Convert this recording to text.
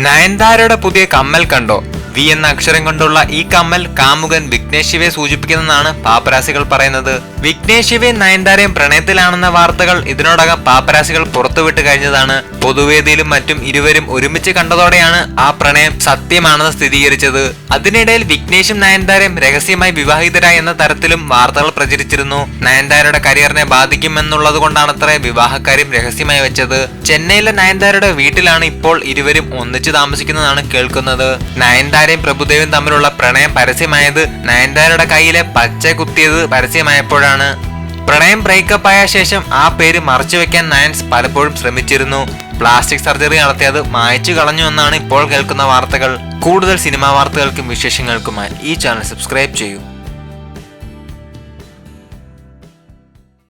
നയൻതാരയുടെ പുതിയ കമ്മൽ കണ്ടോ? വി എന്ന അക്ഷരം കൊണ്ടുള്ള ഈ കമ്മൽ കാമുകൻ വിഘ്നേഷ് ശിവയെ സൂചിപ്പിക്കുന്നതാണ് പാപ്പരാസികൾ പറയുന്നത്. വിഘ്നേഷ് ശിവയും നയൻതാരയും പ്രണയത്തിലാണെന്ന വാർത്തകൾ ഇതിനോടകം പാപ്പരാസികൾ പുറത്തുവിട്ട് കഴിഞ്ഞതാണ്. പൊതുവേദിയിലും മറ്റും ഇരുവരും ഒരുമിച്ച് കണ്ടതോടെയാണ് ആ പ്രണയം സത്യമാണെന്ന് സ്ഥിരീകരിച്ചത്. അതിനിടയിൽ വിഘ്നേഷും നയൻതാരയും രഹസ്യമായി വിവാഹിതരായി എന്ന തരത്തിലും വാർത്തകൾ പ്രചരിച്ചിരുന്നു. നയൻതാരയുടെ കരിയറിനെ ബാധിക്കുമെന്നുള്ളത് കൊണ്ടാണത്രേ വിവാഹക്കാര്യം രഹസ്യമായി വെച്ചത്. ചെന്നൈയിലെ നയൻതാരയുടെ വീട്ടിലാണ് ഇപ്പോൾ ഇരുവരും ഒന്നിച്ചു താമസിക്കുന്നതാണ് കേൾക്കുന്നത്. നയൻതാരയും പ്രഭുദേവും തമ്മിലുള്ള പ്രണയം പരസ്യമായത് നയൻതാരയുടെ കയ്യിലെ പച്ച കുത്തിയത് പരസ്യമായപ്പോഴാണ്. പ്രണയം ബ്രേക്കപ്പ് ആയ ശേഷം ആ പേര് മറച്ചു വെക്കാൻ നയൻസ് പലപ്പോഴും ശ്രമിച്ചിരുന്നു. പ്ലാസ്റ്റിക് സർജറി നടത്തിയത് മായച്ചു കളഞ്ഞു എന്നാണ് ഇപ്പോൾ കേൾക്കുന്ന വാർത്തകൾ. കൂടുതൽ സിനിമാ വാർത്തകൾക്കും വിശേഷങ്ങൾക്കുമായി ഈ ചാനൽ സബ്സ്ക്രൈബ് ചെയ്യൂ.